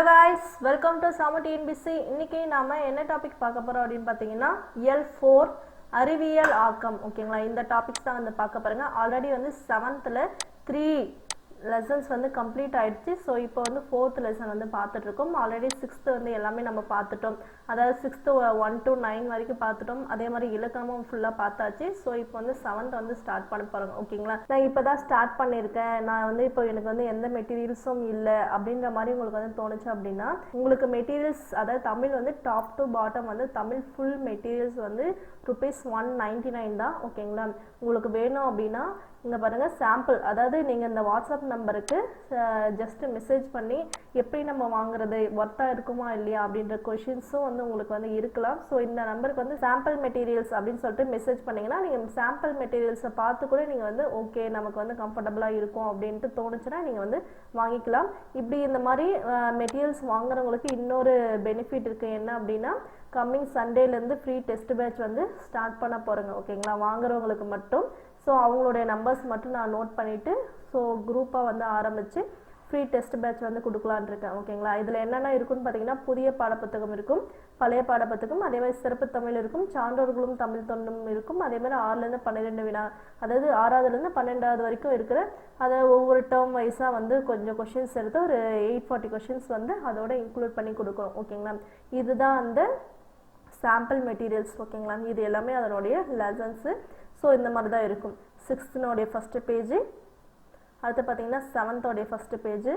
Hello guys welcome to Sama TNPSC இன்னைக்கு நாம என்ன டாபிக் பார்க்க போறோம் அப்படின்னு பார்த்தீங்கன்னா எல் ஃபோர் அறிவியல் ஆக்கம். ஓகேங்களா இந்த டாபிக்ஸ் தான் வந்து பார்க்க போறீங்க. ஆல்ரெடி வந்து செவன்த்தில் த்ரீ லெசன்ஸ் வந்து கம்ப்ளீட் ஆயிடுச்சு. ஸோ இப்போ வந்து ஃபோர்த் லெசன் வந்து பார்த்துட்ருக்கோம். ஆல்ரெடி சிக்ஸ்த்து வந்து எல்லாமே நம்ம பார்த்துட்டோம். அதாவது சிக்ஸ்த்து ஒன் டு நைன் வரைக்கும் பார்த்துட்டோம். அதே மாதிரி இலக்கணமும் ஃபுல்லாக பார்த்தாச்சு. ஸோ இப்போ வந்து செவன்த் வந்து ஸ்டார்ட் பண்ண போகிறோம் ஓகேங்களா நான் இப்போ தான் ஸ்டார்ட் பண்ணியிருக்கேன். நான் வந்து இப்போ எனக்கு வந்து எந்த மெட்டீரியல்ஸும் இல்லை அப்படின்ற மாதிரி உங்களுக்கு வந்து தோணுச்சு அப்படின்னா உங்களுக்கு மெட்டீரியல்ஸ் அதாவது தமிழ் வந்து டாப் டு பாட்டம் வந்து தமிழ் ஃபுல் மெட்டீரியல்ஸ் வந்து ருபீஸ் ஒன் நைன்டி நைன் தான் ஓகேங்களா உங்களுக்கு வேணும் அப்படின்னா இங்கே பாருங்கள் சாம்பிள் அதாவது நீங்கள் இந்த வாட்ஸ்அப் நம்பருக்கு ஜஸ்ட்டு மெசேஜ் பண்ணி எப்படி நம்ம வாங்குறது ஒர்த்தாக இருக்குமா இல்லையா அப்படின்ற கொஷின்ஸும் வந்து உங்களுக்கு வந்து இருக்கலாம். ஸோ இந்த நம்பருக்கு வந்து சாம்பிள் மெட்டீரியல்ஸ் அப்படின்னு சொல்லிட்டு மெசேஜ் பண்ணிங்கன்னா நீங்கள் சாம்பிள் மெட்டீரியல்ஸை பார்த்து கூட நீங்கள் வந்து ஓகே நமக்கு வந்து கம்ஃபர்டபுளாக இருக்கும் அப்படின்ட்டு தோணுச்சுன்னா நீங்கள் வந்து வாங்கிக்கலாம். இப்படி இந்த மாதிரி மெட்டீரியல்ஸ் வாங்குறவங்களுக்கு இன்னொரு பெனிஃபிட் இருக்குது என்ன அப்படின்னா கம்மிங் சண்டேலேருந்து ஃப்ரீ டெஸ்ட் பேட்ச் வந்து ஸ்டார்ட் பண்ண போகிறோங்க ஓகேங்களா வாங்குறவங்களுக்கு மட்டும். ஸோ அவங்களுடைய நம்பர்ஸ் மட்டும் நான் நோட் பண்ணிவிட்டு ஸோ குரூப்பாக வந்து ஆரம்பித்து ஃப்ரீ டெஸ்ட் பேட்ச் வந்து கொடுக்கலான்னு இருக்கேன். ஓகேங்களா இதில் என்னென்ன இருக்குன்னு பார்த்தீங்கன்னா புதிய பாடப்புத்தகம் இருக்கும் பழைய பாடப்புத்தகம் அதே மாதிரி சிறப்பு தமிழ் இருக்கும் சான்றோர்களும் தமிழ் தொண்டும் இருக்கும் அதே மாதிரி ஆறுலேருந்து பன்னிரெண்டு வினா அதாவது ஆறாவதுலேருந்து பன்னெண்டாவது வரைக்கும் இருக்கிற அதை ஒவ்வொரு டேர்ம் வைஸாக வந்து கொஞ்சம் கொஷின்ஸ் எடுத்து ஒரு எயிட் ஃபார்ட்டி கொஷின்ஸ் வந்து அதோட இன்க்ளூட் பண்ணி கொடுக்குறோம் ஓகேங்களா இதுதான் அந்த சாம்பிள் மெட்டீரியல்ஸ் ஓகேங்களா இது எல்லாமே அதனுடைய லெசன்ஸு ஸோ இந்த மாதிரி தான் இருக்கும். சிக்ஸ்த்தினுடைய ஃபஸ்ட்டு பேஜு அடுத்து பார்த்தீங்கன்னா செவன்த்தோடைய ஃபஸ்ட்டு பேஜு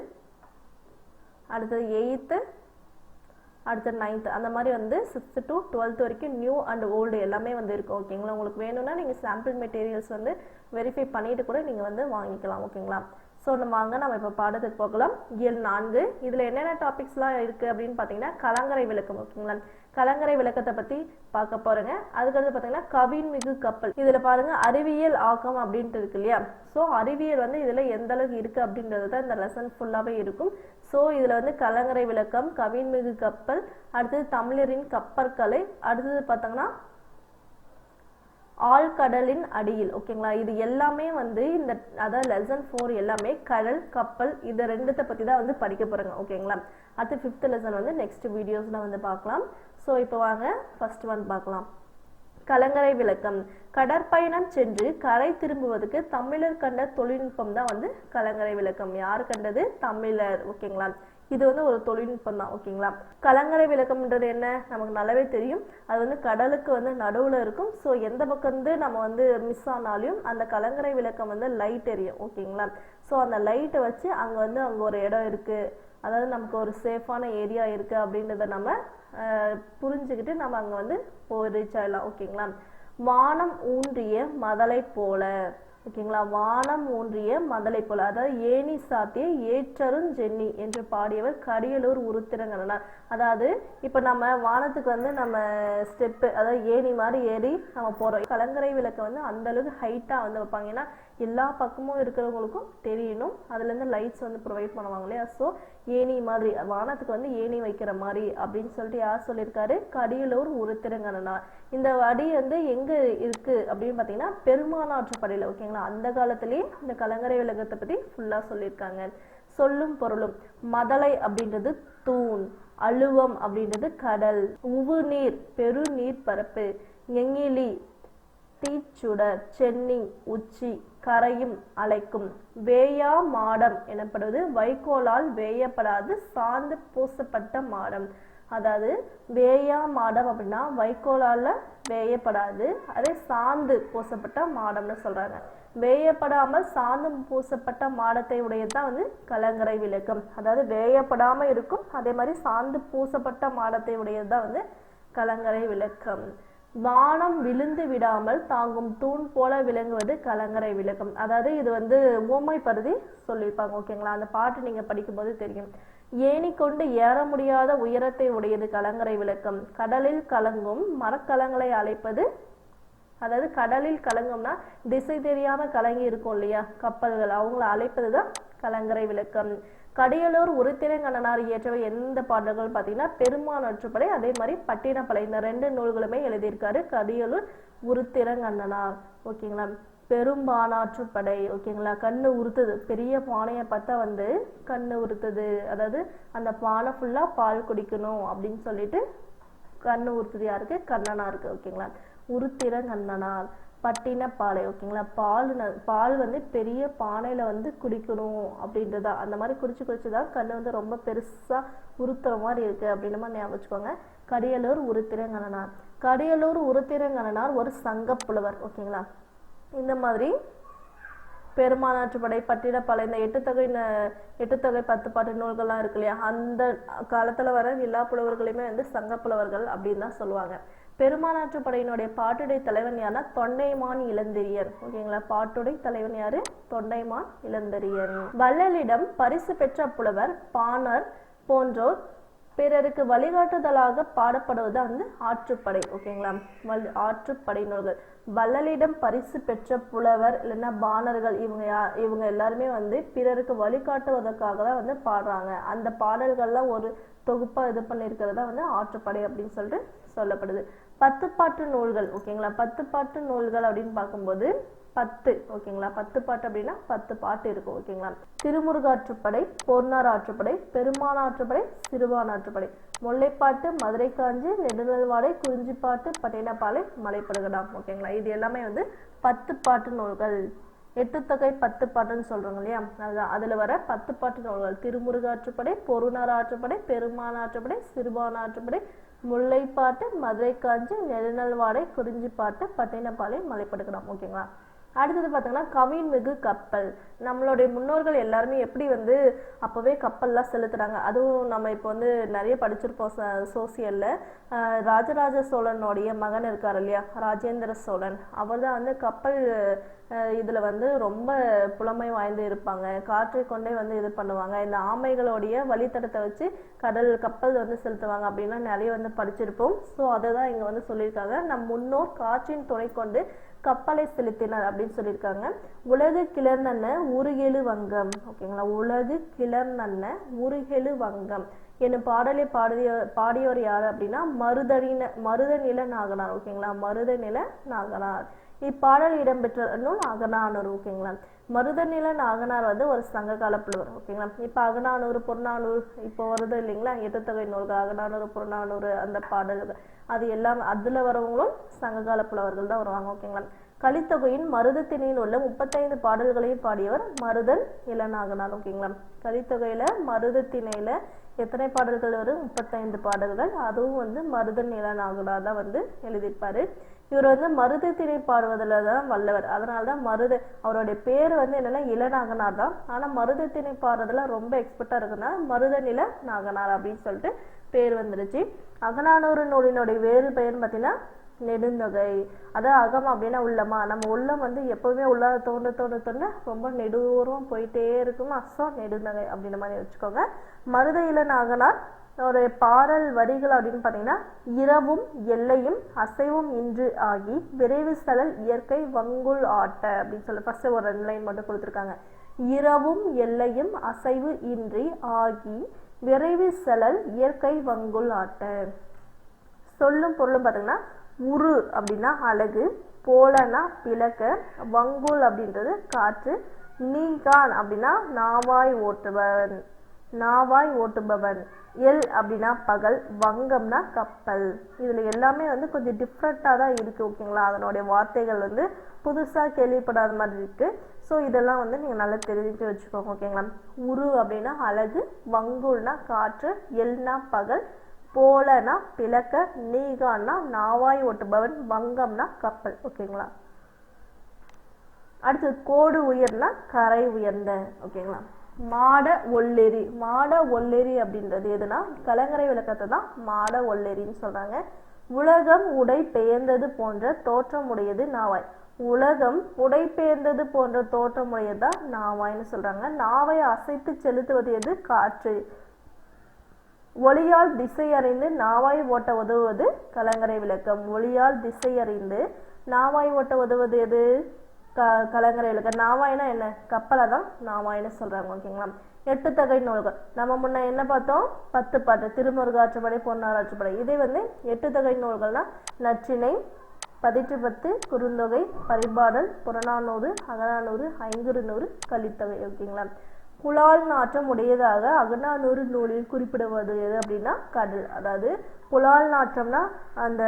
அடுத்தது எயித்து அடுத்து நைன்த்து அந்த மாதிரி வந்து சிக்ஸ்த்து டு டுவெல்த் வரைக்கும் நியூ அண்ட் ஓல்டு எல்லாமே வந்து இருக்கும். ஓகேங்களா உங்களுக்கு வேணும்னா நீங்கள் சாம்பிள் மெட்டீரியல்ஸ் வந்து வெரிஃபை பண்ணிட்டு கூட நீங்கள் வந்து வாங்கிக்கலாம். ஓகேங்களா ஸோ நம்ம வாங்க நம்ம இப்போ பாடத்துக்கு போகலாம். இயல் நான்கு. இதில் என்னென்ன டாபிக்ஸ்லாம் இருக்குது அப்படின்னு பார்த்தீங்கன்னா கலங்கரை விளக்கம். ஓகேங்களா கலங்கரை விளக்கத்தை பற்றி பார்க்க போகிறேங்க அதுக்கடுத்து பார்த்தீங்கன்னா கவின் மிகு கப்பல். இதில் பாருங்கள் அறிவியல் ஆக்கம் அப்படின்ட்டு இருக்கு இல்லையா? ஸோ அறிவியல் வந்து இதில் எந்த அளவுக்கு இருக்குது அப்படின்றது தான் இந்த லெசன் ஃபுல்லாகவே இருக்கும். ஸோ இதில் வந்து கலங்கரை விளக்கம் கவின் மிகு கப்பல் அடுத்தது தமிழரின் கப்பற்கலை அடுத்தது பார்த்தோங்கன்னா ஆழ்கடலின் அடியில். ஓகேங்களா இது எல்லாமே வந்து இந்த அதாவது லெசன் ஃபோர் எல்லாமே கடல் கப்பல் இது ரெண்டுத்தை பற்றி தான் வந்து படிக்க போகிறோங்க ஓகேங்களா அடுத்து ஃபிஃப்த் லெசன் வந்து நெக்ஸ்ட் வீடியோஸில் வந்து பார்க்கலாம். ஸோ இப்போ வாங்க ஃபர்ஸ்ட் ஒன் பார்க்கலாம். கலங்கரை விளக்கம். கடற்பயணம் சென்று கரை திரும்புவதற்கு தமிழர் கண்ட தொழில்நுட்பம் தான் வந்து கலங்கரை விளக்கம். யார் கண்டது? தமிழர். ஓகேங்களா இது வந்து ஒரு தொழில்நுட்பம் தான். ஓகேங்களா கலங்கரை விளக்கம்ன்றது என்ன? நமக்கு நல்லாவே தெரியும். அது வந்து கடலுக்கு வந்து நடுவில் இருக்கும். ஸோ எந்த பக்கம் வந்து நம்ம வந்து மிஸ் ஆனாலும் அந்த கலங்கரை விளக்கம் வந்து லைட் எரியும். ஓகேங்களா ஸோ அந்த லைட்டை வச்சு அங்கே வந்து அங்கே ஒரு இடம் இருக்குது அதாவது நமக்கு ஒரு சேஃபான ஏரியா இருக்குது அப்படின்றத நம்ம புரிஞ்சுக்கிட்டு நம்ம அங்கே வந்து போய் ரீச் ஆகிடலாம் ஓகேங்களா வானம் ஊன்றிய மதலை போல. ஓகேங்களா வானம் ஊன்றிய மதலை போல. அதாவது ஏணி சாத்திய ஏற்றரும் ஜென்னி என்று பாடியவர் கடியலூர் உருத்திரங்கனார் அதாவது இப்போ நம்ம வானத்துக்கு வந்து நம்ம ஸ்டெப்பு அதாவது ஏணி மாதிரி ஏறி நம்ம போகிறோம் கலங்கரை விளக்கை வந்து அந்த அளவுக்கு ஹைட்டாக வந்து வைப்பாங்க. ஏன்னா எல்லா பக்கமும் இருக்கிறவங்களுக்கும் தெரியணும். அதுலேருந்து லைட்ஸ் வந்து ப்ரொவைட் பண்ணுவாங்க இல்லையா? ஸோ ஏணி மாதிரி வானத்துக்கு வந்து ஏணி வைக்கிற மாதிரி அப்படின்னு சொல்லிட்டு யார் சொல்லியிருக்காரு? கடியலூர் உருத்திரங்கனார் இந்த அடி வந்து எங்கே இருக்குது அப்படின்னு பார்த்தீங்கன்னா பெருமானாற்றுப்படையில் ஓகேங்களா அந்த காலத்துலேயே இந்த கலங்கரை விளக்கத்தை பற்றி ஃபுல்லாக சொல்லியிருக்காங்க. சொல்லும் பொருளும் மதலை அப்படின்றது தூண். அழுவம் அப்படின்றது கடல். உவுநீர் பெருநீர் பரப்பு. எங்கிலி தீச்சுடர் சென்னி உச்சி கரையும் அலைக்கும். வேயா மாடம் எனப்படுவது வைக்கோலால் வேயப்படாது சாந்து பூசப்பட்ட மாடம். அதாவது வேயா மாடம் அப்படின்னா வைக்கோலால் வேயப்படாது அதே சாந்து பூசப்பட்ட மாடம்னு சொல்கிறாங்க வேயப்படாமல் சாந்தம் பூசப்பட்ட மாடத்தை உடையது தான் வந்து கலங்கரை விளக்கம். அதாவது வேயப்படாமல் இருக்கும் அதே மாதிரி சாந்து பூசப்பட்ட மாடத்தை உடையது தான் வந்து கலங்கரை விளக்கம். வானம் விழுந்து விடாமல் தாங்கும் தூண் போல விளங்குவது கலங்கரை விளக்கம். அதாவது இது வந்து ஊமை பருதி சொல்லியிருப்பாங்க ஓகேங்களா? அந்த பாட்டு நீங்கள் படிக்கும்போது தெரியும். ஏணி கொண்டு ஏற முடியாத உயரத்தை உடையது கலங்கரை விளக்கம். கடலில் கலங்கும் மரக்கலங்களை அழைப்பது அதாவது கடலில் கலங்கும்னா திசை தெரியாம கலங்கி இருக்கும் இல்லையா? கப்பல்கள். அவங்கள அழைப்பது தான் கலங்கரை விளக்கம். கடியலூர் உருத்திரங்கண்ணனார் இயற்றவை எந்த பாடல்கள்? பார்த்தீங்கன்னா பெருமான் அற்றுப்படை அதே மாதிரி பட்டினப்படை. இந்த ரெண்டு நூல்களுமே எழுதியிருக்காரு கடியலூர் உருத்திரங்கண்ணனார் ஓகேங்களா? பெரும்பானாற்றுப்படை ஓகேங்களா? கண்ணு உறுத்துது. பெரிய பானையை பார்த்தா வந்து கண்ணு உறுத்துது. அதாவது அந்த பானை ஃபுல்லாக பால் குடிக்கணும் அப்படின்னு சொல்லிட்டு கண்ணு உறுத்துது யாருக்கு? கண்ணனா இருக்குது ஓகேங்களா? உருத்திரங்கண்ணனால் பட்டின பாலை ஓகேங்களா? பால் ந- பால் வந்து பெரிய பானையில வந்து குடிக்கணும் அப்படின்றதா அந்த மாதிரி குடிச்சு குடிச்சுதான் கண்ணு வந்து ரொம்ப பெருசா உருத்துற மாதிரி இருக்கு அப்படின்ற மாதிரி ஞாபகம் வச்சுக்கோங்க. கடியலூர் உருத்திரங்கண்ணனார் கடியலூர் உருத்திரங்கண்ணனார் ஒரு சங்க புலவர் ஓகேங்களா? இந்த மாதிரி பெருமானாற்றுப்படை பட்டினப்பாலை இந்த எட்டு தொகை ந- எட்டு தொகை பத்து பாட்டு நூல்கள்லாம் இருக்கு இல்லையா? அந்த காலத்துல வர எல்லா புலவர்களையுமே வந்து சங்க புலவர்கள் அப்படின்னு தான் சொல்லுவாங்க. பெருமானாற்றுப்படையினுடைய பாட்டுடை தலைவன் யாருன்னா தொண்டைமான் இளந்திரியன் ஓகேங்களா? பாட்டுடை தலைவன் யாரு? தொண்டைமான் இளந்திரியன் வள்ளலிடம் பரிசு பெற்ற புலவர் பாணர் போன்றோர் பிறருக்கு வழிகாட்டுதலாக பாடப்படுவது வந்து ஆற்றுப்படை. ஓகேங்களா? வல் ஆற்றுப்படை நூல்கள். வள்ளலிடம் பரிசு பெற்ற புலவர் இல்லைன்னா பாணர்கள் இவங்க யா இவங்க எல்லாருமே வந்து பிறருக்கு வழிகாட்டுவதற்காக தான் வந்து பாடுறாங்க. அந்த பாடல்கள்லாம் ஒரு தொகுப்பாக இது பண்ணியிருக்கிறது தான் வந்து ஆற்றுப்படை அப்படின்னு சொல்லிட்டு சொல்லப்படுது. பத்து பாட்டு நூல்கள் ஓகேங்களா பத்து பாட்டு நூல்கள் அப்படின்னு பார்க்கும்போது பத்து ஓகேங்களா பத்து பாட்டு அப்படின்னா பத்து பாட்டு இருக்கும் ஓகேங்களா திருமுருகாற்றுப்படை பொன்னார் ஆற்றுப்படை பெருமான ஆற்றுப்படை சிறுவான் ஆற்றுப்படை. முல்லைப்பாட்டு மதுரை காஞ்சி நெடுநல்வாடை குறிஞ்சிப்பாட்டு பட்டினப்பாலை மலைப்படுகடாம் ஓகேங்களா இது எல்லாமே வந்து பத்து பாட்டு நூல்கள். எட்டு தொகை பத்து பாட்டுன்னு சொல்றோம் இல்லையா? அதுதான். அதுல வர பத்து பாட்டு நூல்கள். திருமுருகாற்றுப்படை பொருணர் ஆற்றுப்படை பெருமான ஆற்றுப்படை சிறுபான ஆற்றுப்படை முல்லைப்பாட்டு மதுரை காஞ்சி நெடுநல்வாடை குறிஞ்சிப்பாட்டு பட்டினப்பாளையம் மலைப்படுகடாம். ஓகேங்களா அடுத்தது பார்த்தீங்கன்னா கவின் மிகு கப்பல். நம்மளுடைய முன்னோர்கள் எல்லாருமே எப்படி வந்து அப்போவே கப்பல்லாம் செலுத்துகிறாங்க அதுவும் நம்ம இப்போ வந்து நிறைய படிச்சிருப்போம் சோசியலில். ராஜராஜ சோழனுடைய மகன் இருக்கார் இல்லையா? ராஜேந்திர சோழன். அவர் தான் வந்து கப்பல் இதுல வந்து ரொம்ப புலமை வாய்ந்து இருப்பாங்க. காற்றை கொண்டே வந்து இது பண்ணுவாங்க. இந்த ஆமைகளுடைய வழித்தடத்தை வச்சு கடல் கப்பல் வந்து செலுத்துவாங்க அப்படின்லாம் நிறைய வந்து படிச்சிருப்போம். ஸோ அதை தான் இங்க வந்து சொல்லியிருக்காங்க. நம் முன்னோர் காற்றின் துணை கொண்டு கப்பலை செலுத்தினர் அப்படின்னு சொல்லியிருக்காங்க. உலகு கிளர்ந்தன உருகெழு வங்கம். ஓகேங்களா? உலகு கிளர்ந்தன உருகெழு வங்கம். என்னும் பாடலை பாடிய பாடியவர் யார் அப்படின்னா மருதணின மருத நில நாகனார். ஓகேங்களா? மருத நில நாகனார். இப்பாடல் இடம்பெற்ற நூல் அகநானூறு ஓகேங்களா? மருதநில அகனார் வந்து ஒரு சங்ககால புலவர் ஓகேங்களா? இப்போ அகநானூறு புறநானூறு இப்போ வருது இல்லைங்களா? எட்டுத்தொகை நூல்கள் அகநானூறு புறநானூறு அந்த பாடல்கள் அது எல்லாம் அதில் வரவங்களும் சங்ககால புலவர்கள் தான் வருவாங்க ஓகேங்களா? கலித்தொகையின் மருதத்திணையில் உள்ள முப்பத்தைந்து பாடல்களையும் பாடியவர் மருதன் இளநாகனார் ஓகேங்களா? கலித்தொகையில மருதத்திணையில் எத்தனை பாடல்கள் வரும்? முப்பத்தைந்து பாடல்கள். அதுவும் வந்து மருதன் இளநாகனார் தான் வந்து எழுதியிருப்பாரு. இவர் வந்து மருதத்திணை பாடுவதில் தான் வல்லவர். அதனால தான் மருத அவருடைய பேர் வந்து என்னன்னா இளநாகனார் தான். ஆனா மருதத்திணை பாடுறதுல ரொம்ப எக்ஸ்பர்ட்டாக இருக்குன்னா மருத நில நாகனார் அப்படின்னு சொல்லிட்டு பேர் வந்துருச்சு. அகநானூறு நூலினுடைய வேறு பெயர் பார்த்தீங்கன்னா நெடுந்தொகை. அதான் அகம் அப்படின்னா உள்ளமா? நம்ம உள்ளம் வந்து எப்பவுமே உள்ளார தோண்ட தோண்ட தோண்ட ரொம்ப நெடுதூரம் போயிட்டே இருக்குமா? ஸோ நெடுந்தொகை அப்படின்ற மாதிரி வச்சுக்கோங்க. மருத இளநாகனார் ஒரு பாடல் வரிகள் அப்படின்னு பார்த்தீங்கன்னா இரவும் எல்லையும் அசைவும் இன்று ஆகி விரைவு செலல் இயற்கை வங்குள் ஆட்ட அப்படின்னு சொல்லி ஃபர்ஸ்ட் ஒரு ரெண்டு லைன் மட்டும் கொடுத்துருக்காங்க. இரவும் எல்லையும் அசைவு இன்றி ஆகி விரைவு செலல் இயற்கை வங்குள் ஆட்ட. சொல்லும் பொருளும் பார்த்தீங்கன்னா உரு அப்படின்னா அழகு போலனா பிளக்க வங்குல் அப்படின்றது காற்று நீகான் அப்படின்னா நாவாய் ஓட்டுபவன் நாவாய் ஓட்டுபவன் எல் அப்படின்னா பகல் வங்கம்னா கப்பல். இதில் எல்லாமே வந்து கொஞ்சம் டிஃப்ரெண்ட்டாக தான் இருக்குது ஓகேங்களா அதனுடைய வார்த்தைகள் வந்து புதுசாக கேள்விப்படாத மாதிரி இருக்குது ஸோ இதெல்லாம் வந்து நீங்கள் நல்லா தெரிஞ்சு வச்சுக்கோங்க ஓகேங்களா உரு அப்படின்னா அழகு வங்குல்னா காற்று எல்னா பகல் போலனா பிளக்க நீகான்னா நாவாய் ஓட்டுபவன் வங்கம்னா கப்பல். ஓகேங்களா? அடுத்தது கோடு உயர்னா கரை உயர்ந்த ஓகேங்களா? மாட ஒல்லெரி மாட ஒல்லெரி அப்படின்றது எதுனா? கலங்கரை விளக்கத்தை தான் மாட ஒல்லெரின்னு சொல்றாங்க. உலகம் உடை பெயர்ந்தது போன்ற தோற்றமுடையது நாவாய். உலகம் உடை பெயர்ந்தது போன்ற தோற்றமுடையதுதான் நாவாய்னு சொல்றாங்க. நாவை அசைத்து செலுத்துவது எது? காற்று. ஒளியால் திசையறிந்து நாவாய் ஓட்ட உதவுவது கலங்கரை விளக்கம். ஒளியால் திசையறிந்து நாவாய் ஓட்ட உதவுவது எது? க கலங்கரை விளக்கம். நாவாய்னா என்ன? கப்பலை தான் நாவாய்னு சொல்கிறாங்க ஓகேங்களா? எட்டு தகை நூல்கள். நம்ம முன்ன என்ன பார்த்தோம்? பத்து பாட்டு. திருமுருகாற்றுப்படை பொன்னாராற்றுப்படை இதே வந்து எட்டு தகை நூல்கள்னா நற்றிணை பதிற்று பத்து குறுந்தொகை பரிபாடல் புறநானூறு அகநானூறு ஐங்குறுநூறு கலித்தொகை ஓகேங்களா? புலால் நாற்றம் உடையதாக அகநானூறு நூலில் குறிப்பிடுவது எது அப்படின்னா கடல். அதாவது புலால் நாற்றம்னா அந்த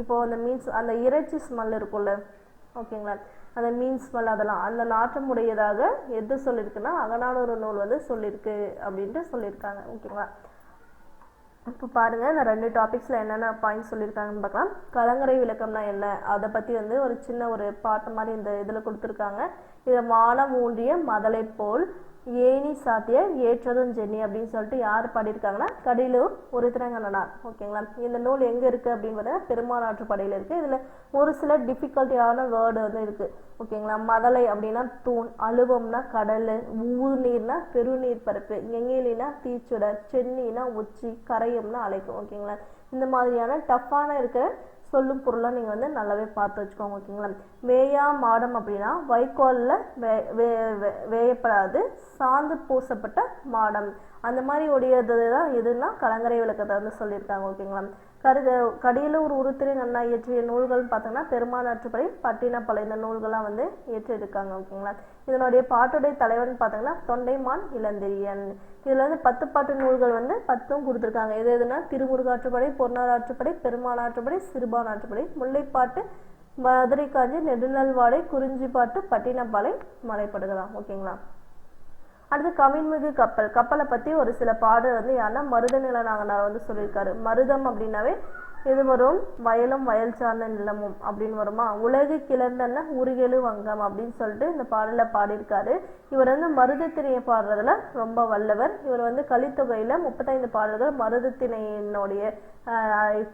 இப்போ அந்த மீன்ஸ் அந்த இறைச்சி ஸ்மெல் இருக்கும்ல. ஓகேங்களா அந்த மீன் ஸ்மெல் அதெல்லாம். அந்த நாற்றம் உடையதாக எது சொல்லியிருக்குன்னா அகநானூறு நூல் வந்து சொல்லியிருக்கு அப்படின்ட்டு சொல்லியிருக்காங்க ஓகேங்களா இப்போ பாருங்க இந்த ரெண்டு டாபிக்ஸில் என்னென்ன பாயிண்ட் சொல்லியிருக்காங்கன்னு பார்க்கலாம். கலங்கரை விளக்கம்னா என்ன? அதை பற்றி வந்து ஒரு சின்ன ஒரு பாட்டு மாதிரி இந்த இதில் கொடுத்துருக்காங்க. இதை மானம் ஊன்றிய மதலை போல் ஏனி சாத்திய ஏற்றதும் ஜென்னி அப்படின்னு சொல்லிட்டு யார் பாடியிருக்காங்கன்னா கடிலூர் ஒரு திரங்கண்ணனார் ஓகேங்களா? இந்த நூல் எங்கே இருக்குது அப்படின்னு பார்த்தீங்கன்னா பெருமாநாற்று படையில் இருக்குது இதில் ஒரு சில டிஃபிகல்ட்டியான வேர்டு வந்து இருக்குது ஓகேங்களா? மதலை அப்படின்னா தூண் அழுவம்னா கடல் ஊர்நீர்னா பெருநீர் பரப்பு எங்கேலினா தீச்சுடர் சென்னினா உச்சி கரையம்னா அழைக்கும் ஓகேங்களா? இந்த மாதிரியான டஃப்பான இருக்கிற சொல்லும் பொருளாக நீங்கள் வந்து நல்லாவே பார்த்து வச்சுக்கோங்க ஓகேங்களா? வேயா மாடம் அப்படின்னா வைக்கோலில் வே வே வே- வேயப்படாது சாந்து பூசப்பட்ட மாடம். அந்த மாதிரி உடையது தான் எதுன்னா கலங்கரை விளக்கத்தை வந்து சொல்லியிருக்காங்க ஓகேங்களா? கருத கடியலூர் உருத்திரன் அண்ணா இயற்றிய நூல்கள்னு பார்த்தோங்கன்னா பெருமானாற்றுப்படை பட்டினப்படை இந்த நூல்கள்லாம் வந்து இயற்றியிருக்காங்க ஓகேங்களா? இதனுடைய பாட்டுடைய தலைவன் பார்த்தீங்கன்னா தொண்டைமான் இளந்திரியன். இதுல வந்து பத்து பாட்டு நூல்கள் வந்து பத்தும் கொடுத்துருக்காங்க. எது எதுனா திருமுருகாற்றுப்படை பொன்னாராற்றுப்படை பெருமானாற்றுப்படை சிறுபானாற்றுப்படை முல்லைப்பாட்டு மதுரை காஞ்சி நெடுநல்வாடை குறிஞ்சிப்பாட்டு பட்டினப்பாலை மலைப்படுகலாம் ஓகேங்களா? அடுத்து கவின்மிகு கப்பல். கப்பலை பத்தி ஒரு சில பாடல் வந்து யாருன்னா மருத நிலநாகனார் வந்து சொல்லியிருக்காரு. மருதம் அப்படின்னாவே இது வரும்? வயலும் வயல் சார்ந்த நிலமும் அப்படின்னு வருமா? உலகு கிளர்ந்தன உருகெழு வங்கம் அப்படின்னு சொல்லிட்டு இந்த பாடல பாடியிருக்காரு. இவர் வந்து மருதத்திணையை பாடுறதுல ரொம்ப வல்லவர். இவர் வந்து கலித்தொகையில முப்பத்தைந்து பாடல்கள் மருதத்திணையினுடைய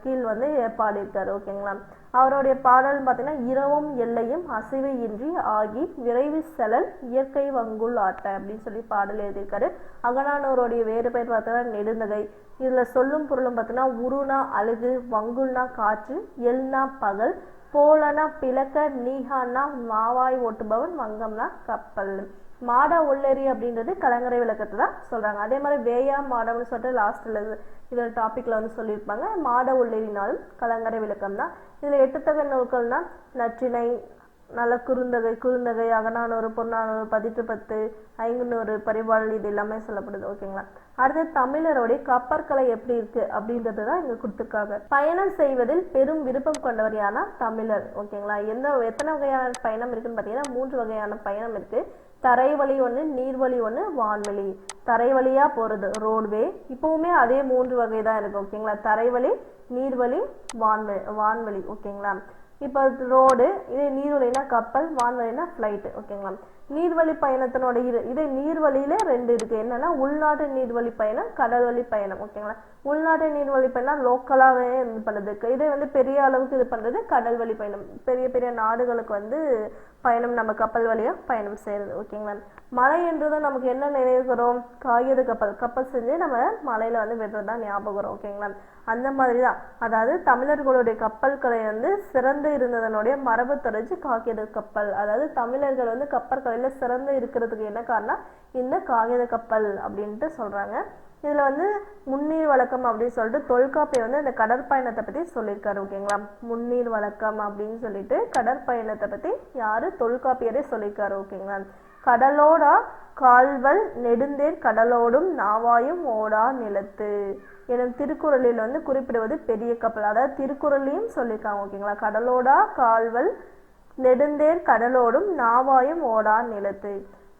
கீழ் வந்து பாடியிருக்காரு. ஓகேங்களா? அவருடைய பாடல் பார்த்தீங்கன்னா இரவும் எல்லையும் அசைவு இன்றி ஆகி விரைவு செலல் இயற்கை வங்குள் ஆட்ட அப்படின்னு சொல்லி பாடல் எழுதியிருக்காரு. அகனானோருடைய வேறு பெயர் பார்த்தீங்கன்னா நெடுந்தகை. இதுல சொல்லும் பொருளும் பார்த்தீங்கன்னா உருனா அழுகு வங்குல்னா காற்று எல்னா பகல் போலனா பிளக்க நீஹான்னா மாவாய் ஓட்டுபவன் வங்கம்னா கப்பல். மாட உள்ளெறி அப்படின்றது கலங்கரை விளக்கத்தை தான் சொல்கிறாங்க அதே மாதிரி வேயா மாடம்னு சொல்லிட்டு லாஸ்ட்டில் இதில் டாப்பிக்கில் வந்து சொல்லியிருப்பாங்க. மாட உள்ளெறினாலும் கலங்கரை விளக்கம் தான். இதில் எட்டுத்தகை நூல்கள்னா நற்றிணை நல்ல குறுந்தகை குறுந்தகை அகநானூறு பொன்னானூறு பதிட்டு பத்து ஐங்குநூறு பரிபாடல் இது எல்லாமே சொல்லப்படுது. ஓகேங்களா அடுத்து தமிழருடைய கப்பற்கலை எப்படி இருக்கு அப்படின்றது தான் இங்கே கொடுத்துருக்காங்க பயணம் செய்வதில் பெரும் விருப்பம் கொண்டவர் யாரா தமிழர். ஓகேங்களா எந்த எத்தனை வகையான பயணம் இருக்குன்னு பார்த்தீங்கன்னா மூன்று வகையான பயணம் தரை தரைவழி ஒன்று நீர்வழி ஒன்று வான்வழி. தரைவழியா போகிறது ரோட்வே இப்போவுமே அதே மூன்று வகை தான் இருக்குது ஓகேங்களா தரைவழி நீர்வழி வான்வழி வான்வழி ஓகேங்களா இப்போ ரோடு இதே நீர்வழினா கப்பல் வான்வழினா ஃப்ளைட்டு ஓகேங்களா நீர்வழி பயணத்தினோட இரு இதே நீர்வழியில ரெண்டு இருக்கு. என்னன்னா உள்நாட்டு நீர்வழி பயணம் கடல்வழி பயணம் ஓகேங்களா உள்நாட்டு நீர்வழி பயணம் லோக்கலாகவே இது பண்ணுது. இதே வந்து பெரிய அளவுக்கு இது பண்றது கடல்வழி பயணம். பெரிய பெரிய நாடுகளுக்கு வந்து பயணம் நம்ம கப்பல் வழியா பயணம் செய்கிறது ஓகேங்களா மலை என்றதும் நமக்கு என்ன நினைவுகிறோம் காகித கப்பல் கப்பல் செஞ்சு நம்ம மலையில வந்து விடுறதா ஞாபகம் ஓகேங்களா அந்த மாதிரி தான் அதாவது தமிழர்களுடைய கப்பல்களை வந்து சிறந்து இருந்ததனுடைய மரபு தொடர்ச்சி காகித கப்பல். அதாவது தமிழர்கள் வந்து கப்பற்கலையில சிறந்து இருக்கிறதுக்கு என்ன காரணம் இந்த காகித கப்பல் அப்படின்ட்டு சொல்றாங்க. இதுல வந்து முன்னீர் வழக்கம் அப்படின்னு சொல்லிட்டு தொல்காப்பியம் வந்து இந்த கடற்பயணத்தை பத்தி சொல்லியிருக்காரு ஓகேங்களா முன்னீர் வழக்கம் அப்படின்னு சொல்லிட்டு கடற்பயணத்தை பத்தி யாரு தொல்காப்பியரே சொல்லியிருக்காரு ஓகேங்களா கடலோடா கால்வல் நெடுந்தேர் கடலோடும் நாவாயும் ஓடா நிலத்து. எனும் திருக்குறளில் வந்து குறிப்பிடுவது பெரிய கப்பல். அதாவது திருக்குறளையும் சொல்லியிருக்காங்க ஓகேங்களா? கடலோடா கால்வல் நெடுந்தேர் கடலோடும் நாவாயும் ஓடா நிலத்து.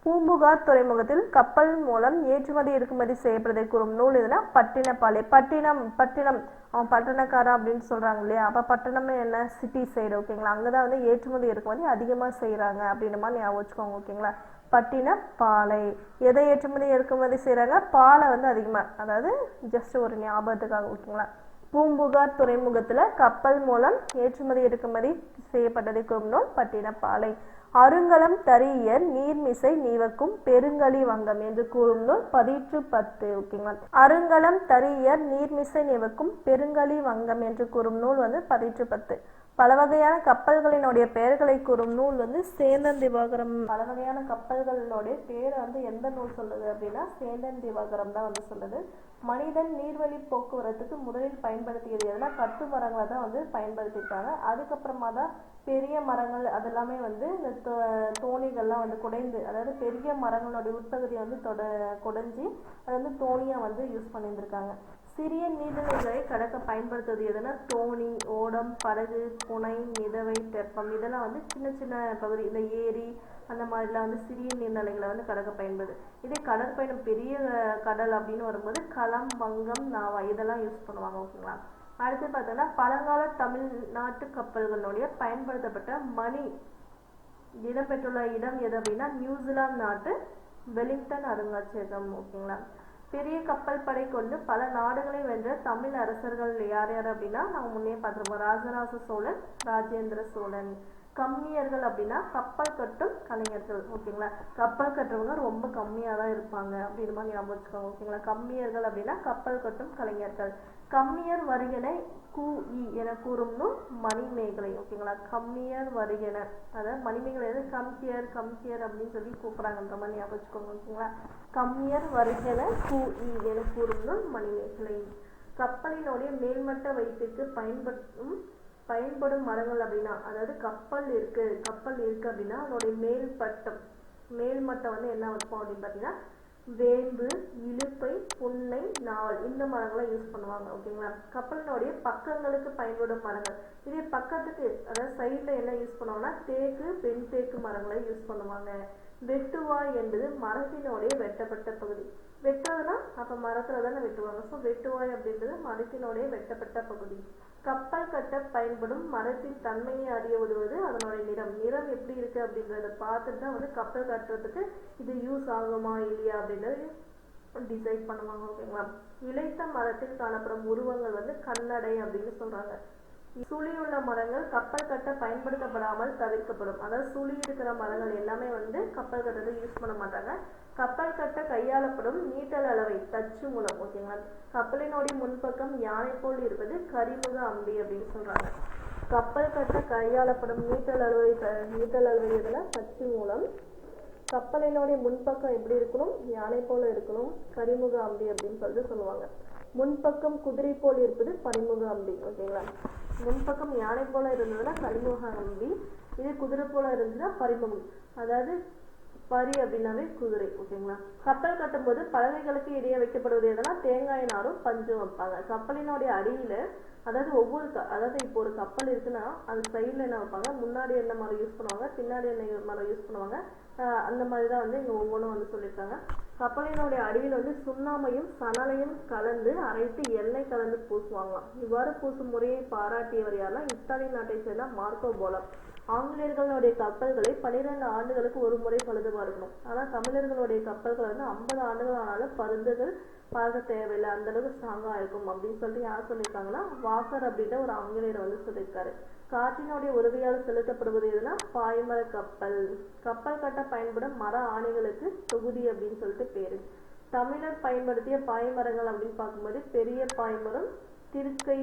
பூம்புகார் துறைமுகத்தில் கப்பல் மூலம் ஏற்றுமதி இறக்குமதி செய்யப்படுவதை கூறும் நூல் எதுனா பட்டினப்பாலை பட்டினம் பட்டினம். அவன் பட்டணக்காரன் அப்படின்னு சொல்கிறாங்க இல்லையா? அப்போ பட்டணம் என்ன? சிட்டி சைடு ஓகேங்களா அங்கே தான் வந்து ஏற்றுமதி இறக்குமதி அதிகமாக செய்கிறாங்க அப்படின்ற மாதிரி ஞாபகம் வச்சுக்கோங்க ஓகேங்களா பட்டின பாலை எதை ஏற்றுமதி இறக்குமதி செய்கிறாங்க பாலை வந்து அதிகமாக அதாவது ஜஸ்ட் ஒரு ஞாபகத்துக்காக ஓகேங்களா பூம்புகார் துறைமுகத்தில் கப்பல் மூலம் ஏற்றுமதி இறக்குமதி செய்யப்பட்டதை கூறும் நூல் பட்டினப்பாலை. அருங்கலம் தரியர் நீர்மிசை நீவக்கும் பெருங்கலி வங்கம் என்று கூறும் நூல் பதிற்று பத்து ஓகேங்களா அருங்கலம் தரியர் நீர்மிசை நீவக்கும் பெருங்கலி வங்கம் என்று கூறும் நூல் வந்து பதிற்று பத்து. பல வகையான கப்பல்களினுடைய பெயர்களை கூறும் நூல் வந்து சேந்தன் திவாகரம். பல வகையான கப்பல்களினுடைய பேரை வந்து எந்த நூல் சொல்லுது அப்படின்னா சேந்தன் திவாகரம் தான் வந்து சொல்லுது. மனிதன் நீர்வழி போக்குவரத்துக்கு முதலில் பயன்படுத்தியது எதுனா கட்டு மரங்களை தான் வந்து பயன்படுத்தியிருக்காங்க. அதுக்கப்புறமா தான் பெரிய மரங்கள் அதெல்லாமே வந்து இந்த தோ- தோணிகள்லாம் வந்து குடைந்து அதாவது பெரிய மரங்களுடைய உட்பகுதியை வந்து தொட குடைஞ்சி அது வந்து தோணியாக வந்து யூஸ் பண்ணியிருந்திருக்காங்க. சிறிய நீர்நிலைகளை கடக்க பயன்படுத்துவது எதுனா தோணி ஓடம் படகு புனை மிதவை தெப்பம் இதெல்லாம் வந்து சின்ன சின்ன பகுதி இந்த ஏரி அந்த மாதிரிலாம் வந்து சிறிய நீர்நிலைகளை வந்து கடக்க பயன்படுது. இதே கடற்பயணம் பெரிய கடல் அப்படின்னு வரும்போது களம் வங்கம் நாவா இதெல்லாம் யூஸ் பண்ணுவாங்க ஓகேங்களா? அடுத்து பார்த்தோன்னா பழங்கால தமிழ்நாட்டு கப்பல்களுடைய பயன்படுத்தப்பட்ட மணி இடம்பெற்றுள்ள இடம் எது அப்படின்னா நியூசிலாந்து நாட்டு வெலிங்டன் அருங்காட்சியகம் ஓகேங்களா? பெரிய கப்பல் படை கொண்டு பல நாடுகளை வென்ற தமிழ் அரசர்கள் யார் யார் அப்படின்னா நாங்கள் முன்னே பார்த்துருப்போம். ராஜராஜ சோழன் ராஜேந்திர சோழன். கம்மியர்கள் அப்படின்னா கப்பல் கட்டும் கலைஞர்கள் ஓகேங்களா? கப்பல் கட்டுறவங்க ரொம்ப கம்மியாக தான் இருப்பாங்க அப்படின்னு மாதிரி ஞாபகம் வச்சுக்கோங்க ஓகேங்களா? கம்மியர்கள் அப்படின்னா கப்பல் கட்டும் கலைஞர்கள். கம்மியர் வருகனை கூஇ என கூறும் நூல் மணிமேகலை ஓகேங்களா? கம்மியர் வருகன அதாவது மணிமேகலை எது? கம்கியர் கம்கியர் அப்படின்னு சொல்லி கூப்பிடுறாங்கன்ற மாதிரி ஞாபகம் வச்சுக்கோங்க ஓகேங்களா? கம்மியர் வருகன கூஇ என கூறும் நூல் மணிமேகலை. கப்பலினுடைய மேல்மட்ட வைப்பிற்கு பயன்படும் பயன்படும் மரங்கள் அப்படின்னா அதாவது கப்பல் இருக்கு கப்பல் இருக்கு அப்படின்னா அதனுடைய மேல்பட்டம் மேல்மட்டம் வந்து என்ன வைப்போம் அப்படின்னு பார்த்தீங்கன்னா வேம்பு இலுப்பை புன்னை நாவல் இந்த மரங்களை யூஸ் பண்ணுவாங்க ஓகேங்களா கப்பலினுடைய பக்கங்களுக்கு பயன்படும் மரங்கள். இதே பக்கத்துக்கு அதாவது சைடில் என்ன யூஸ் பண்ணுவாங்கன்னா தேக்கு பெண் தேக்கு மரங்களை யூஸ் பண்ணுவாங்க. வெட்டுவாய் என்பது மரத்தினுடைய வெட்டப்பட்ட பகுதி. வெட்டுறதுனா அப்போ மரத்தில் தானே வெட்டுவாங்க. ஸோ வெட்டுவாய் அப்படின்றது மரத்தினுடைய வெட்டப்பட்ட பகுதி. கப்பல் கட்ட பயன்படும் மரத்தின் தன்மையை அறிய உதவுவது அதனுடைய நிறம். நிறம் எப்படி இருக்கு அப்படிங்கிறத பார்த்துட்டு தான் வந்து கப்பல் கட்டுறதுக்கு இது யூஸ் ஆகுமா இல்லையா அப்படின்றது டிசைட் பண்ணுவாங்க ஓகேங்களா இளைத்த மரத்தில் காணப்படும் உருவங்கள் வந்து கண்ணடை அப்படின்னு சொல்றாங்க. சுழியுள்ள மரங்கள் கப்பல் கட்ட பயன்படுத்தப்படாமல் தவிர்க்கப்படும். அதாவது சுழி இருக்கிற மரங்கள் எல்லாமே வந்து கப்பல் கட்டுறது யூஸ் பண்ண மாட்டாங்க. கப்பல் கட்ட கையாளப்படும் நீட்டல் அளவை தச்சு மூலம் ஓகேங்களா கப்பலினுடைய முன்பக்கம் யானை போல் இருப்பது கரிமுக அம்பி அப்படின்னு சொல்றாங்க. கப்பல் கட்ட கையாளப்படும் நீட்டல் அளவை நீட்டல் அளவை இதில் தச்சு மூலம் கப்பலினுடைய முன்பக்கம் எப்படி இருக்கணும்? யானை போல இருக்கணும் கரிமுக அம்பி அப்படின்னு சொல்லிட்டு சொல்லுவாங்க. முன்பக்கம் குதிரை போல் இருப்பது பரிமுக அம்பி ஓகேங்களா முன்பக்கம் யானை போல இருந்ததுன்னா கரிமுகம்பி இதே குதிரை போல இருந்ததுன்னா பரிமுகம் அதாவது பரி அப்படின்னாவே குதிரை ஓகேங்களா? கப்பல் கட்டும்போது பலகைகளுக்கு இடையே வைக்கப்படுவது எதுனா தேங்காய் நாரும் பஞ்சும் வைப்பாங்க. கப்பலினுடைய அடியில அதாவது ஒவ்வொரு க- அதாவது இப்போ ஒரு கப்பல் இருக்குன்னா அது சைடில் என்ன வைப்பாங்க? முன்னாடி என்ன மரம் யூஸ் பண்ணுவாங்க பின்னாடி என்ன மரம் யூஸ் பண்ணுவாங்க. அந்த மாதிரி தான் வந்து இங்கே ஒவ்வொன்றும் வந்து சொல்லியிருக்காங்க. கப்பலினுடைய அடியில் வந்து சுண்ணாமையும் சணலையும் கலந்து அரைத்து எண்ணெய் கலந்து பூசுவாங்களாம். இவ்வாறு பூசும் முறையை பாராட்டியவர் யாருன்னா இத்தாலி நாட்டை சேர்ந்த மார்க்கோ போலம் ஆங்கிலேயர்களுடைய கப்பல்களை பன்னிரெண்டு ஆண்டுகளுக்கு ஒரு முறை பழுது பார்க்கணும் ஆனால் தமிழர்களுடைய கப்பல்கள் வந்து ஐம்பது ஆண்டுகள் ஆனாலும் பருந்துகள் பார்க்க தேவையில்லை. அந்த அளவுக்கு இருக்கும் அப்படின்னு சொல்லிட்டு யார் சொல்லியிருக்காங்கன்னா வாக்கர் அப்படின்ற ஒரு ஆங்கிலேயர் வந்து சொல்லியிருக்காரு. காற்றினுடைய உதவியால் செலுத்தப்படுவது எதுனா பாய்மர கப்பல். கப்பல் கட்ட பயன்படும் மர ஆணைகளுக்கு தொகுதி அப்படின்னு சொல்லிட்டு பேரு. தமிழர் பயன்படுத்திய பாய்மரங்கள் அப்படின்னு பார்க்கும்போது பெரிய பாய்மரம் திருக்கை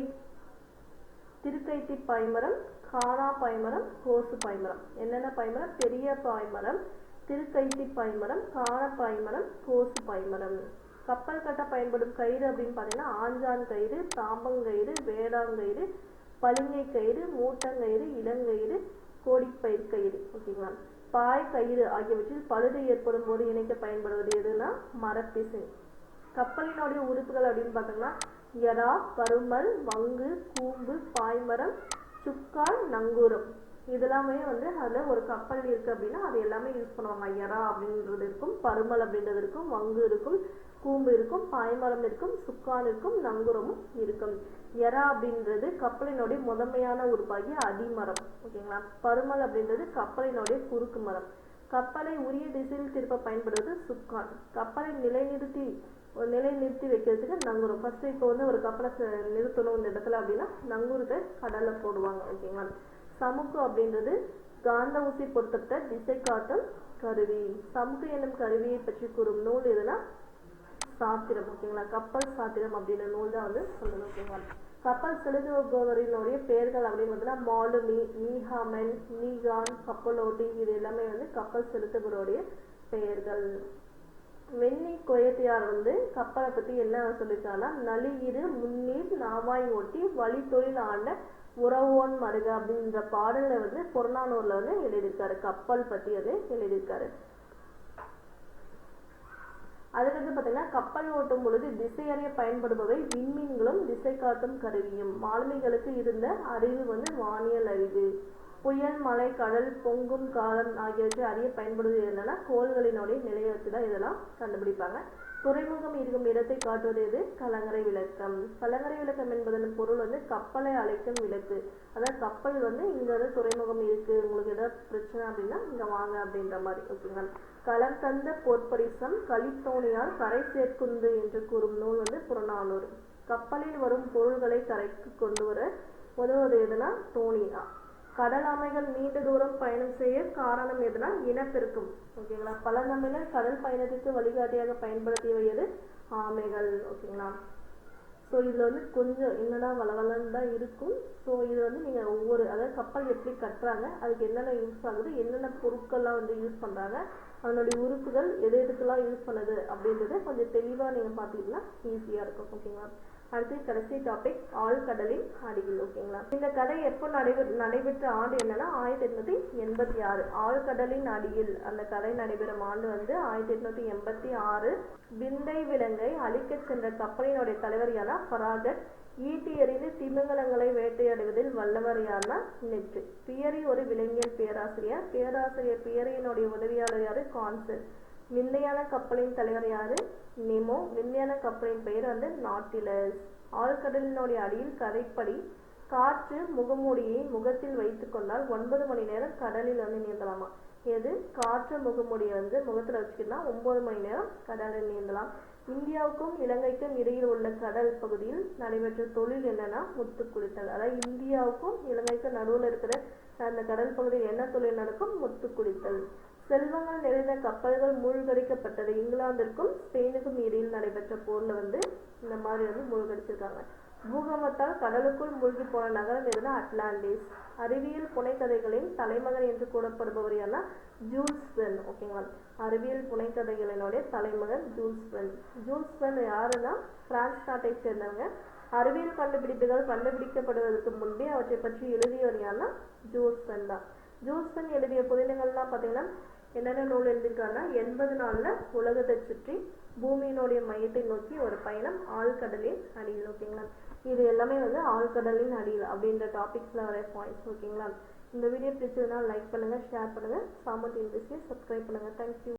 திருக்கைத்தி பாய்மரம் காணா பாய்மரம் கோசு பாய்மரம். என்னென்ன பாய்மரம்? பெரிய பாய்மரம் திருக்கைத்தி பாய்மரம் காண பாய்மரம் கோசு பாய்மரம். கப்பல் கட்ட பயன்படும் கயிறு அப்படின்னு பார்த்தீங்கன்னா ஆஞ்சான் கயிறு தாம்பங்கயிறு வேளாங்கயிறு பளிங்கை கயிறு மூட்டங்கயிறு இளங்கயிறு கோடிப்பயிர் கயிறு. ஓகேங்களா பாய் கயிறு ஆகியவற்றில் பழுது ஏற்படும் போது இணைக்க பயன்படுவது எதுனா மரப்பிசை. கப்பலினுடைய உறுப்புகள் அப்படின்னு பார்த்தோம்னா எறா பருமல் வங்கு கூம்பு பாய்மரம் சுக்கால் நங்கூரம். இதெல்லாமே வந்து அதில் ஒரு கப்பல் இருக்கு அப்படின்னா அது எல்லாமே யூஸ் பண்ணுவாங்க. எறா அப்படின்றது இருக்கும் பருமல் அப்படின்றது இருக்கும் வங்கு இருக்கும் கூம்பு இருக்கும் பாய்மரம் இருக்கும் சுக்கான் இருக்கும் நங்குரமும் இருக்கும். எறா அப்படின்றது கப்பலினுடைய முதன்மையான உறுப்பாகிய அடிமரம். ஓகேங்களா? பருமல் அப்படின்றது கப்பலினுடைய குறுக்கு மரம். கப்பலை உரிய திசையில் திருப்ப பயன்படுவது சுக்கான். கப்பலை நிலைநிறுத்தி ஒரு நிலை நிறுத்தி வைக்கிறதுக்கு நங்கூரம். ஃபர்ஸ்ட் இப்போ வந்து ஒரு கப்பலை ச- நிறுத்தணும் இந்த இடத்துல அப்படின்னா நங்கூரத்தை கடலில் போடுவாங்க. ஓகேங்களா? சமுக்கு அப்படின்றது காந்த ஊசி பொருத்தப்பட்ட திசை காட்டும் கருவி. சமுக்கு என்னும் கருவியை பற்றி கூறும் நூல் எதுனா சாத்திரம் ஓகேங்களா? கப்பல் சாத்திரம் அப்படின்ற நூல் தான் வந்து சொல்லணும் ஓகேங்களா? கப்பல் செலுத்துபவரினுடைய பெயர்கள் அப்படின்னு பார்த்தீங்கன்னா மாலுமி நீஹாமன் நீகான் கப்பலோட்டி இது எல்லாமே வந்து கப்பல் செலுத்துபவருடைய பெயர்கள். வெண்ணி கொயத்தியார் வந்து கப்பலை பத்தி என்ன சொல்லியிருக்காங்கன்னா நலியிரு முன்னீர் நாவாய் ஓட்டி வழித்தொழில் ஆண்ட உறவோன் மருக அப்படின்ற பாடலை வந்து புறநானூர்ல வந்து எழுதியிருக்காரு. கப்பல் பத்தி வந்து எழுதியிருக்காரு. அதுக்கடுத்து பார்த்தீங்கன்னா கப்பல் ஓட்டும் பொழுது திசையறிய பயன்படுபவை விண்மீன்களும் திசை காட்டும் கருவியும். மாலுமிகளுக்கு இருந்த அறிவு வந்து வானியல் அறிவு. புயல் மலை கடல் பொங்கும் காலம் ஆகியவற்றை அறிய பயன்படுவது என்னன்னா கோள்களினுடைய நிலையை வச்சு தான் இதெல்லாம் கண்டுபிடிப்பாங்க. துறைமுகம் இருக்கும் இடத்தை காட்டுவது எது? கலங்கரை விளக்கம். கலங்கரை விளக்கம் என்பதன் பொருள் வந்து கப்பலை அழைக்கும் விளக்கு. அதாவது கப்பல் வந்து இங்க வந்து துறைமுகம் இருக்கு. உங்களுக்கு ஏதாவது பிரச்சனை அப்படின்னா இங்க வாங்க அப்படின்ற மாதிரி ஓகேங்களா களம் தந்த போர்ப்பரிசம் கலித்தோணியால் கரை சேர்க்குந்து என்று கூறும் நூல் வந்து புறநானூறு. கப்பலில் வரும் பொருள்களை கரைக்கு கொண்டு வர உதவுவது எதுனா? தோணியா? கடல் ஆமைகள் நீண்ட தூரம் பயணம் செய்ய காரணம் எதுனா இனப்பெருக்கம்? ஓகேங்களா? பழந்தமிழர் கடல் பயணத்திற்கு வழிகாட்டியாக பயன்படுத்தியவை எது ஆமைகள். ஓகேங்களா? ஸோ இதில் வந்து கொஞ்சம் என்னடா வளவலன்னு தான் இருக்கும். ஸோ இது வந்து நீங்கள் ஒவ்வொரு அதாவது கப்பல் எப்படி கட்டுறாங்க அதுக்கு என்னென்ன யூஸ் ஆகுது என்னென்ன பொருட்கள்லாம் வந்து யூஸ் பண்ணுறாங்க அதனுடைய உறுப்புகள் எது எதுக்கெல்லாம் யூஸ் பண்ணுது அப்படின்றத கொஞ்சம் தெளிவாக நீங்கள் பார்த்தீங்கன்னா ஈஸியாக இருக்கும். ஓகேங்களா? அடுத்து கடைசி டாபிக் ஆழ்கடலின் அடியில் ஓகேங்களா இந்த கதை எப்போ நடைபெ நடைபெற்ற ஆண்டு என்னன்னா ஆயிரத்தி எட்நூத்தி எண்பத்தி ஆறு. ஆழ்கடலின் அடியில் அந்த கதை நடைபெறும் ஆண்டு வந்து ஆயிரத்தி எட்நூத்தி எண்பத்தி ஆறு. விந்தை விலங்கை அழிக்கச் சென்ற கப்பலினுடைய தலைவர் யாரா பராகட் ஈட்டி எறிந்து திமிங்கலங்களை வேட்டையாடுவதில் வல்லவர் யாருன்னா நெற்று. பியரி ஒரு விலங்கியல் பேராசிரியர். பேராசிரியர் பியரியினுடைய உதவியாளர் யாரு? கான்சல் விந்தையான கப்பலின் தலைவர் யாரு? நிமோ. விந்தையான கப்பலின் பெயர் வந்து நாட்டிலஸ். ஆழ்கடலினுடைய அடியில் கதைப்படி காற்று முகமூடியை முகத்தில் வைத்துக்கொண்டால் ஒன்பது மணி நேரம் கடலில் வந்து நீந்தலாமா? எது? காற்று முகமூடியை வந்து முகத்தில் வச்சுக்கிட்டா ஒன்பது மணி நேரம் கடலில் நீந்தலாம். இந்தியாவுக்கும் இலங்கைக்கும் இடையில் உள்ள கடல் பகுதியில் நடைபெற்ற தொழில் என்னன்னா முத்து குடித்தல் அதாவது இந்தியாவுக்கும் இலங்கைக்கும் நடுவில் இருக்கிற அந்த கடல் பகுதியில் என்ன தொழில் நடக்கும்? முத்து குடித்தல் செல்வங்கள் நிறைந்த கப்பல்கள் மூழ்கடிக்கப்பட்டது. இங்கிலாந்திற்கும் ஸ்பெயினுக்கும் இடையில் நடைபெற்ற போர்ல வந்து இந்த மாதிரி வந்து மூழ்கடிச்சிருக்காங்க. பூகம்பத்தால் கடலுக்குள் மூழ்கி போன நகரம் எதுனா அட்லாண்டிஸ். அறிவியல் புனைக்கதைகளின் தலைமகன் என்று கூறப்படுபவர் யாருன்னா ஜூல்ஸ் பென் ஓகேங்களா? அறிவியல் புனைக்கதைகளினுடைய தலைமகன் ஜூல்ஸ் பென் ஜூல்ஸ் பென் யாருன்னா? பிரான்ஸ் நாட்டை சேர்ந்தவங்க. அறிவியல் கண்டுபிடிப்புகள் கண்டுபிடிக்கப்படுவதற்கு முன்பே அவற்றை பற்றி எழுதியவர் யாருன்னா ஜூல்ஸ் பென் தான். ஜூல்ஸ் பென் எழுதிய புதினங்கள்லாம் பார்த்தீங்கன்னா என்னென்ன நூல் எழுதியிருக்காருன்னா எண்பது நாளில் உலகத்தை சுற்றி பூமியினுடைய மையத்தை நோக்கி ஒரு பயணம் ஆழ்கடலின் அடியில் ஓகேங்களா? இது எல்லாமே வந்து ஆழ்கடலின் அடியில் அப்படின்ற டாபிக்ஸில் வர பாயிண்ட்ஸ் ஓகேங்களா? இந்த வீடியோ பிடிச்சதுனால் லைக் பண்ணுங்கள் ஷேர் பண்ணுங்க. சாமத் இன்ட்ரெஸ்ட் சப்ஸ்கிரைப் பண்ணுங்கள் தேங்க்யூ